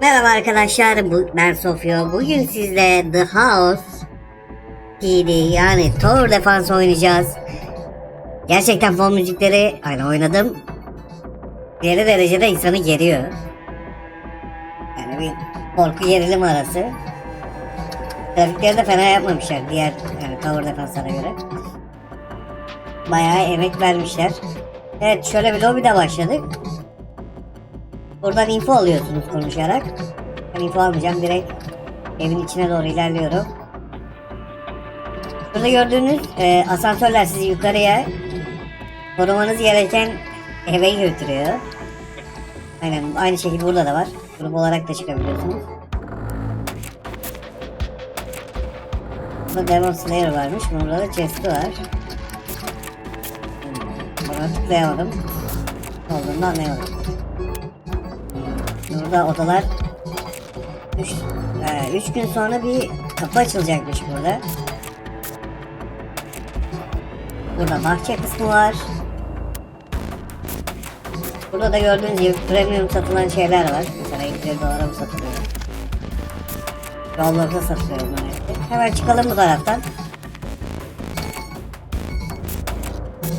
Merhaba arkadaşlar, bu, ben Sofya. Bugün sizle The House PD yani Tower Defense oynayacağız. Gerçekten fon müzikleri hani oynadım. Deli derecede insanı geriyor. Yani bir korku gerilim arası. Grafikleri de fena yapmamışlar diğer yani Tower Defense'lara göre. Bayağı emek vermişler. Evet şöyle bir lobide başladık. Buradan info alıyorsunuz konuşarak. Ben info almayacağım. Direkt evin içine doğru ilerliyorum. Burada gördüğünüz e, asansörler sizi yukarıya korumanız gereken eve götürüyor. Aynen aynı şekilde burada da var. Grup olarak da çıkabiliyorsunuz. Burada Demon Slayer varmış. Burada da chest'i var. Buna tıklayamadım. Olduğunu da anlayamadım. Burada odalar 3 üç gün sonra bir kapı açılacakmış burada. Burada bahçe kısmı var. Burada da gördüğünüz gibi premium satılan şeyler var. Mesela 150 dolara mı satılıyor? Yollarda satılıyor bunlar hepsi. Hemen çıkalım bu taraftan.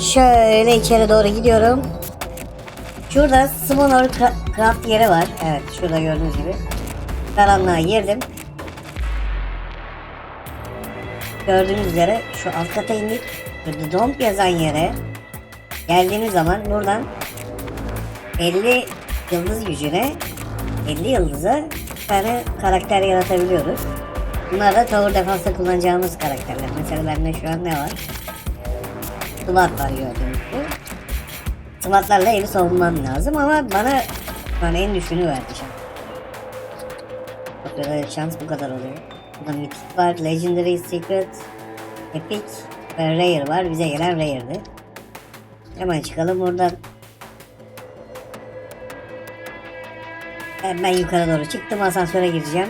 Şöyle içeri doğru gidiyorum. Şurada Summoner Cra- Craft yeri var. Evet şurada gördüğünüz gibi. Karanlığa girdim. Gördüğünüz üzere şu alt kata indik. The Domp yazan yere geldiğimiz zaman buradan 50 yıldız gücüne 50 yıldıza bir tane karakter yaratabiliyoruz. Bunlar da Tower Defense'da kullanacağımız karakterler. Mesela bende şu an ne var? Dubat var gördüğünüz gibi. Sıvatlarla evi savunmam lazım ama bana bana en düşüğünü verdi şans. Bu kadar şans bu kadar oluyor. Burada Mythic var, Legendary, Secret, Epic ve Rare var. Bize gelen Rare'di. Hemen çıkalım buradan. Ben yukarı doğru çıktım. Asansöre gireceğim.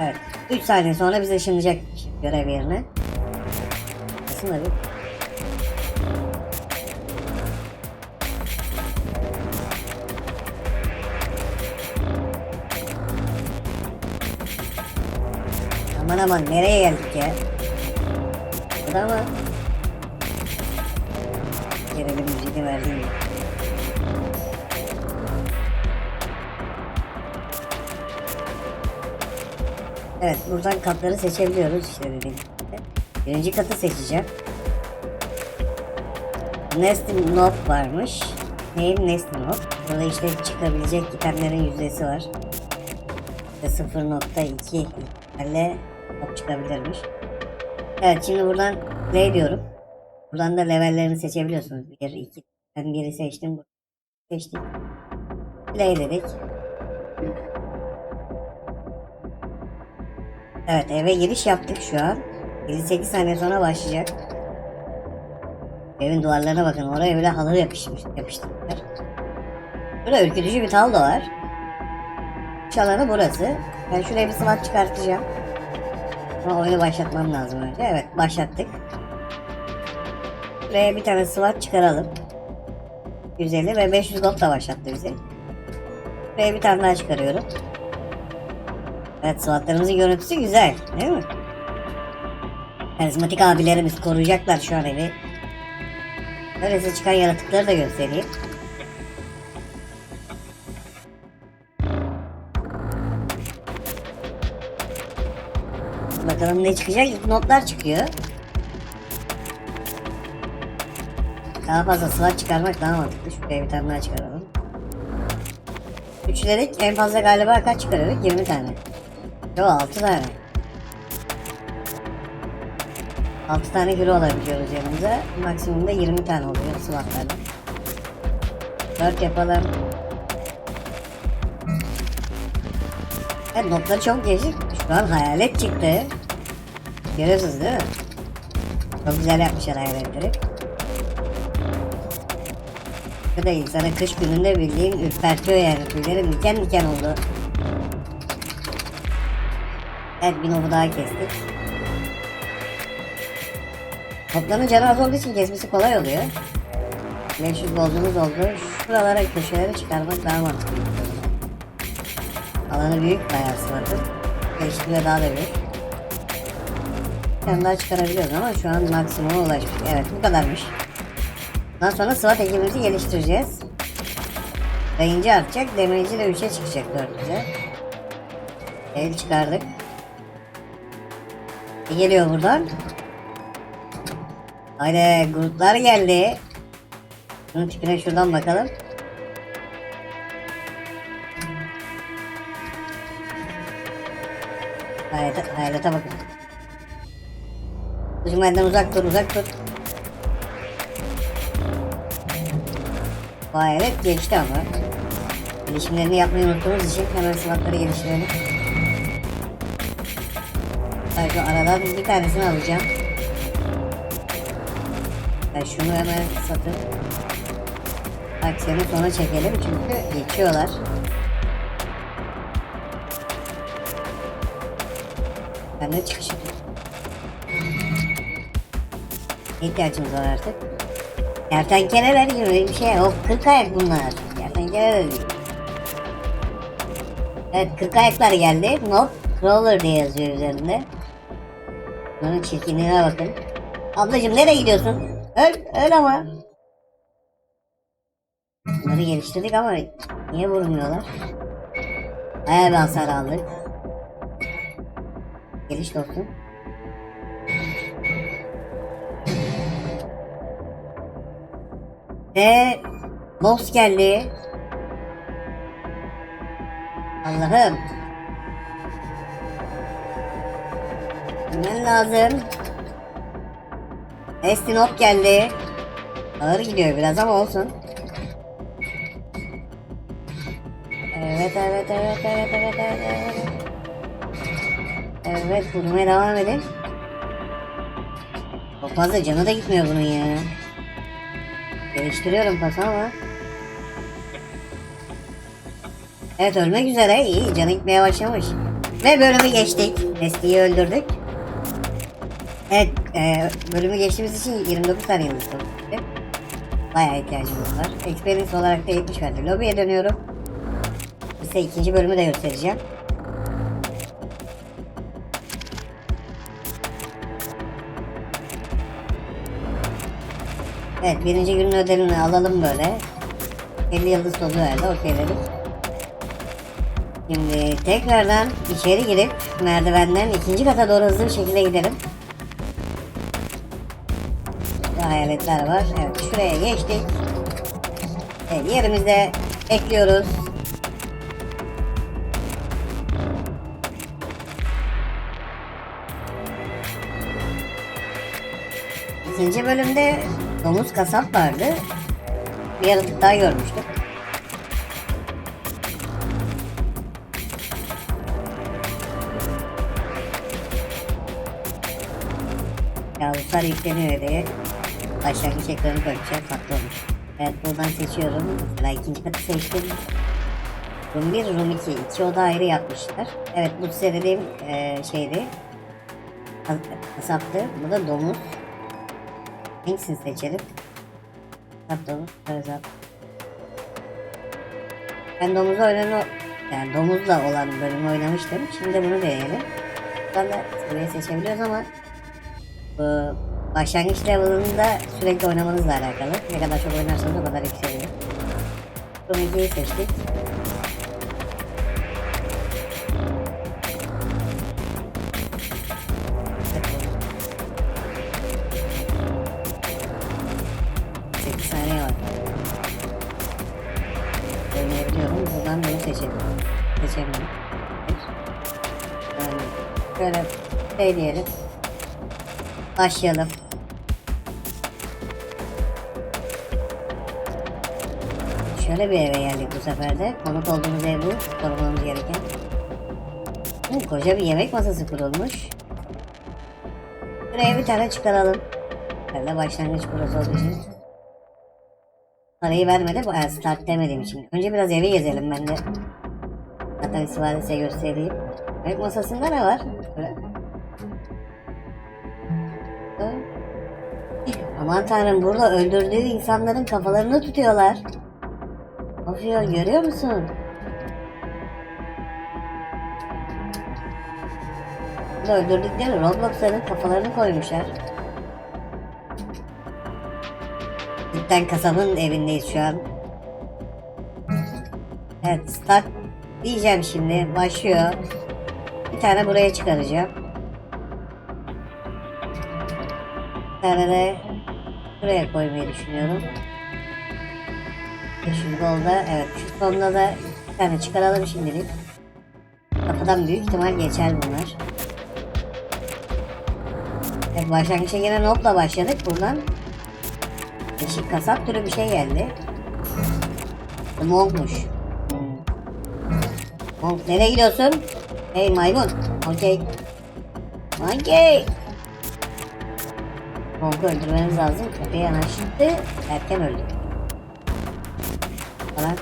Evet. 3 saniye sonra bize ışınlayacak görev yerine. Aslında bir Aman aman nereye geldik ya? Burada mı? Gelelim müziğini verdim ya. Evet buradan katları seçebiliyoruz işte dediğim gibi. Birinci katı seçeceğim. Nesting Knob varmış. Name Nesting Knob. Burada işte çıkabilecek itemlerin yüzdesi var. İşte 0.2 ihtimalle top çıkabilirmiş. Evet şimdi buradan play diyorum. Buradan da levellerini seçebiliyorsunuz. 1, 2, ben biri seçtim. bu- Seçtik. Play dedik. Evet eve giriş yaptık şu an. 58 saniye sonra başlayacak. Evin duvarlarına bakın oraya bile halı yapışmış, yapıştırmışlar. Burada ürkütücü bir tablo var. İş alanı burası. Ben şuraya bir slot çıkartacağım. Ama oyunu başlatmam lazım önce. Evet başlattık. Buraya bir tane slot çıkaralım. 150 ve 500 gold da başlattı bizi. Buraya bir tane daha çıkarıyorum. Evet slotlarımızın görüntüsü güzel değil mi? Karizmatik abilerimiz koruyacaklar şu an evi. Böylece çıkan yaratıkları da göstereyim. Bakalım ne çıkacak? İlk notlar çıkıyor. Daha fazla slot çıkarmak daha mantıklı. Şuraya bir tane daha çıkaralım. 3 dedik. En fazla galiba kaç çıkarıyorduk? 20 tane. Yo 6 tane. 6 tane kilo alabiliyoruz yanımıza. Maksimumda 20 tane oluyor slotlarda. 4 yapalım. Evet notları çok değişik. Şu an hayalet çıktı. Görüyorsunuz değil mi? Çok güzel yapmışlar hayaletleri. Bu da insanı kış gününde bildiğin ürpertiyor yani. Tüylerim diken diken oldu. Evet bir nobu daha kestik. Toplamın canı az olduğu için kesmesi kolay oluyor. 500 goldumuz oldu. Buralara köşelere çıkarmak daha mantıklı. Alanı büyük bayağı sıvatı. Geliştirme daha da büyük. Tane daha çıkarabiliyoruz ama şu an maksimuma ulaşmış. Evet bu kadarmış. Daha sonra SWAT ekibimizi geliştireceğiz. Range'i artacak. Damage'i de 3'e çıkacak 400'e. El çıkardık. Ne geliyor buradan? Haydi gruplar geldi. Bunun tipine şuradan bakalım. Hayalete, hayalete bakın. Kızım benden uzak dur uzak dur. Vay evet ama. Gelişimlerini yapmayı unuttuğumuz için hemen sıfatları geliştirelim. Ben şu aradan bir tanesini alacağım. Ben şunu hemen satıp aksiyonu sona çekelim çünkü geçiyorlar. Ben de çıkış ihtiyacımız var artık? Kertenkeleler gibi bir şey. O kırk ayak bunlar. Kertenkeleler değil. Evet kırk ayaklar geldi. Not crawler diye yazıyor üzerinde. Bunun çirkinliğine bakın. Ablacım nereye gidiyorsun? Öl, öl ama. Bunları geliştirdik ama niye vurmuyorlar? Bayağı bir hasar aldık. Geliş dostum. Ve boss geldi. Allah'ım. Hemen lazım. Estinop geldi. Ağır gidiyor biraz ama olsun. Evet evet evet evet evet evet evet. Evet vurmaya devam edin. Çok fazla canı da gitmiyor bunun ya. Geliştiriyorum pası. Evet ölmek üzere iyi canı gitmeye başlamış. Ve bölümü geçtik. Eskiyi öldürdük. Evet e, bölümü geçtiğimiz için 29 tane yıldız bulduk. Bayağı ihtiyacımız var. Experience olarak da 70 verdi. Lobiye dönüyorum. Size ikinci bölümü de göstereceğim. Evet birinci günün ödevini alalım böyle. 50 yıldız tozu verdi okey dedik. Şimdi tekrardan içeri girip merdivenden ikinci kata doğru hızlı bir şekilde gidelim. Burada hayaletler var. Evet şuraya geçtik. Evet yerimizde ekliyoruz. İkinci bölümde domuz kasap vardı. Bir yaratık daha görmüştük. Yavuzlar yükleniyor diye başlangıç ekranı koyacağım farklı olmuş. Evet buradan seçiyorum. Mesela ikinci katı seçtim. Room 1, Room 2. iki oda ayrı yapmışlar. Evet bu dediğim eee şeydi. Kas- Kasaptı. Bu da domuz. Hangisini seçelim? Domuz. Kasap. Ben domuzla oynanan yani domuzla olan bölümü oynamıştım. Şimdi bunu deneyelim. Ben de seviye seçebiliyoruz ama bu başlangıç level'ında sürekli oynamanızla alakalı. Ne kadar çok oynarsanız o kadar yükseliyor. İkiyi seçtik. Bunu seçelim. Seçelim. Yani şöyle şey diyelim. Başlayalım. Şöyle bir eve geldik bu sefer de. Konuk olduğumuz ev bu. Korumamız gereken. Hı, koca bir yemek masası kurulmuş. Buraya bir tane çıkaralım. Böyle başlangıç burası olduğu için. Parayı vermedi. Bu start demediğim için. Önce biraz evi gezelim ben de. Zaten istifade size göstereyim. Yemek masasında ne var? Böyle. Aman tanrım burada öldürdüğü insanların kafalarını tutuyorlar. Yapıyor görüyor musun? Burada öldürdükleri Roblox'ların kafalarını koymuşlar. Cidden kasabın evindeyiz şu an. Evet start diyeceğim şimdi. Başlıyor. Bir tane buraya çıkaracağım. Bir tane de buraya koymayı düşünüyorum. Şu golda evet şu sonunda da bir tane çıkaralım şimdilik. Kafadan büyük ihtimal geçer bunlar. Evet başlangıçta gene nopla başladık buradan. Yeşil kasap türü bir şey geldi. Monk'muş. Monk nereye gidiyorsun? Hey maymun. Okey. Okey. Monk'u öldürmeniz lazım. Kapıya yanaştı. Erken öldü. Falan.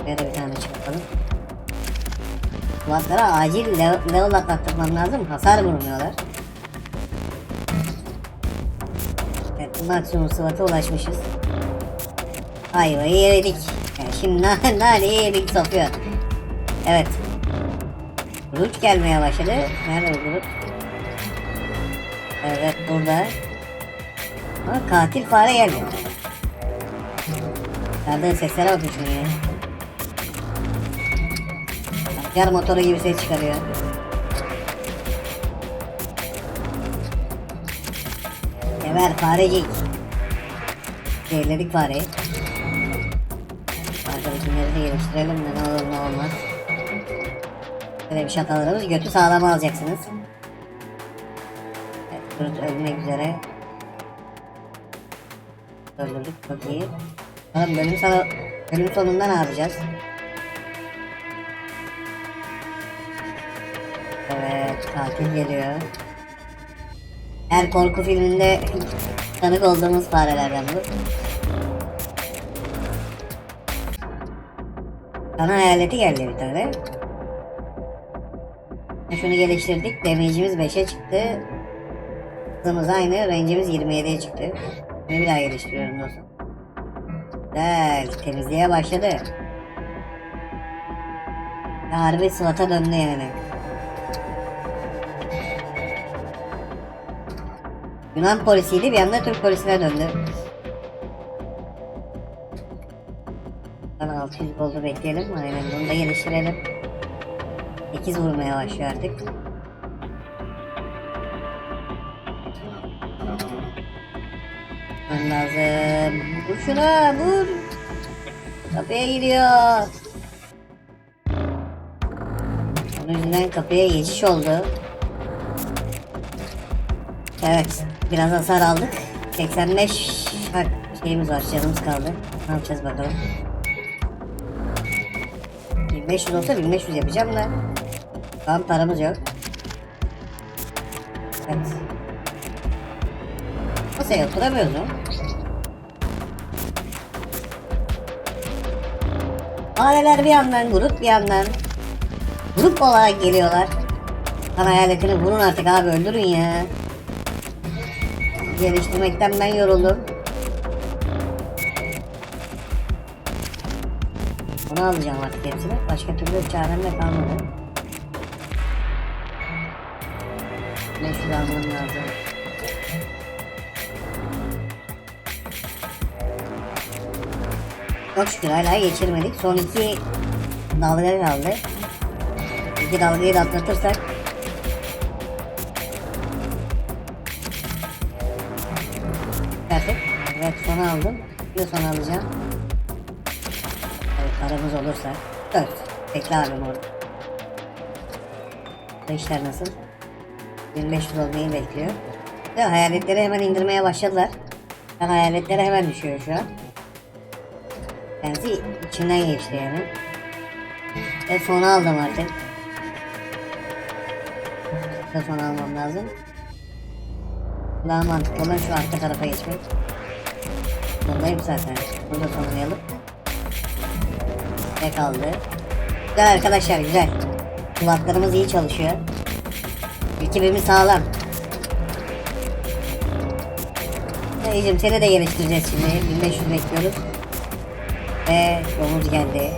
Buraya da bir tane çıkartalım. Kulaklara acil level atlattırmam lazım. Hasar vurmuyorlar. Maksimum sıvata ulaşmışız. Ayvayı yedik. Yani şimdi na naneyi yedik sokuyor. Evet. Groot gelmeye başladı. Nerede bu Groot? Evet burada. Ama katil fare gelmiyor. Nerede seslere bakın ya. Yar motoru gibi ses çıkarıyor. Geber farecik. Zehirledik fareyi. Arkadaşımları da geliştirelim de ne olur ne olmaz. Böyle bir şatalarımız götü sağlam alacaksınız. Evet, Groot ölmek üzere. Öldürdük çok iyi. Bakalım bölüm, sana, bölüm sonunda ne yapacağız? Evet katil geliyor. Her korku filminde tanık olduğumuz farelerden bu. Sana hayaleti geldi bir tane. Şunu geliştirdik. Damage'imiz 5'e çıktı. Hızımız aynı. Range'imiz 27'ye çıktı. Bunu bir daha geliştiriyorum dostum. Güzel. Temizliğe başladı. Harbi SWAT'a döndü yani. Yunan polisiydi bir anda Türk polisine döndü. Bana 600 goldu bekleyelim. Aynen bunu da geliştirelim. 8 vurmaya başlıyor artık. Ben lazım. Vur şuna vur. Kapıya giriyor. Onun yüzünden kapıya geçiş oldu. Evet, biraz hasar aldık. 85 hak şeyimiz var, canımız kaldı. Ne yapacağız bakalım. 1500 olsa 1500 yapacağım da. An paramız yok. Evet. Masaya oturamıyoruz mu? Aileler bir yandan, grup bir yandan. Grup olarak geliyorlar. Kan hayaletini vurun artık abi öldürün ya. Geliştirmekten ben yoruldum. Bunu alacağım artık hepsini. Başka türlü çarem de kalmadı. Ne almam lazım. Çok şükür hala geçirmedik. Son iki dalga kaldı. İki dalgayı da atlatırsak Sonu aldım. Bir son alacağım. Evet paramız olursa. Dört. Bekle abim orada. Bu işler nasıl? 1500 olmayı bekliyor. Ve hayaletleri hemen indirmeye başladılar. Ben hayaletlere hemen düşüyor şu an. Kendisi içinden geçti yani. Ve sonu aldım artık. Ve son almam lazım. Daha mantıklı olan şu arka tarafa geçmek. Buradayım zaten. Burada sonlayalım. Ne kaldı? Güzel arkadaşlar güzel. Kulaklarımız iyi çalışıyor. Ekibimiz sağlam. Dayıcım seni de geliştireceğiz şimdi. 1500 bekliyoruz. Ve domuz geldi.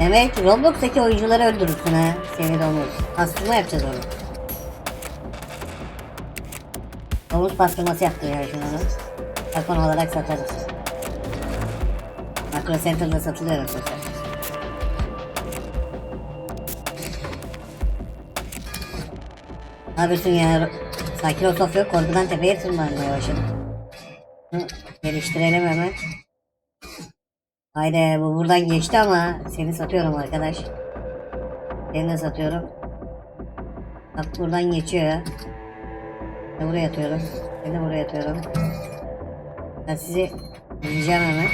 Demek Roblox'taki oyuncuları öldürürsün ha. Seni domuz. Pastırma yapacağız onu. Domuz pastırması yaptım ya şunu. Takon olarak satarız. Makro Center'da satılıyor arkadaşlar. Ne yapıyorsun ya? Sakin ol Sofya. Korkudan tepeye tırmanmaya başladım. Geliştirelim hemen. Haydi bu buradan geçti ama seni satıyorum arkadaş. Seni de satıyorum. Bak buradan geçiyor de buraya atıyorum. De buraya atıyorum. Ben sizi yiyeceğim hemen.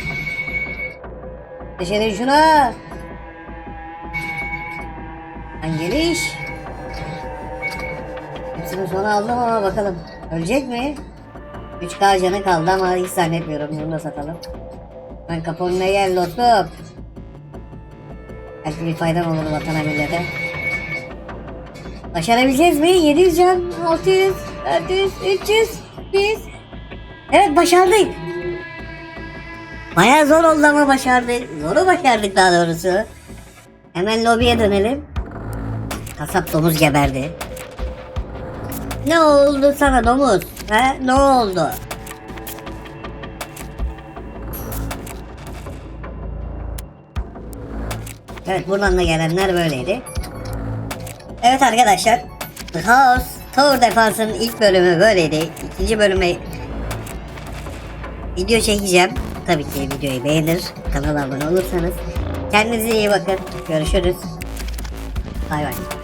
Ateş şuna. Lan geliş. Hepsini sona aldım ama bakalım. Ölecek mi? 3K canı kaldı ama hiç zannetmiyorum. Bunu da satalım. Ben kaponuna gel dostum. Belki bir faydam olur vatana millete. Başarabileceğiz mi? 700 can, 600, 400, 300, 100. Evet başardık. Baya zor oldu ama başardık. Zoru başardık daha doğrusu. Hemen lobiye dönelim. Kasap domuz geberdi. Ne oldu sana domuz? He? Ne oldu? Evet buradan da gelenler böyleydi. Evet arkadaşlar. The House Tower Defense'ın ilk bölümü böyleydi. İkinci bölüme video çekeceğim. Tabii ki videoyu beğenir, kanala abone olursanız. Kendinize iyi bakın. Görüşürüz. Bay bay.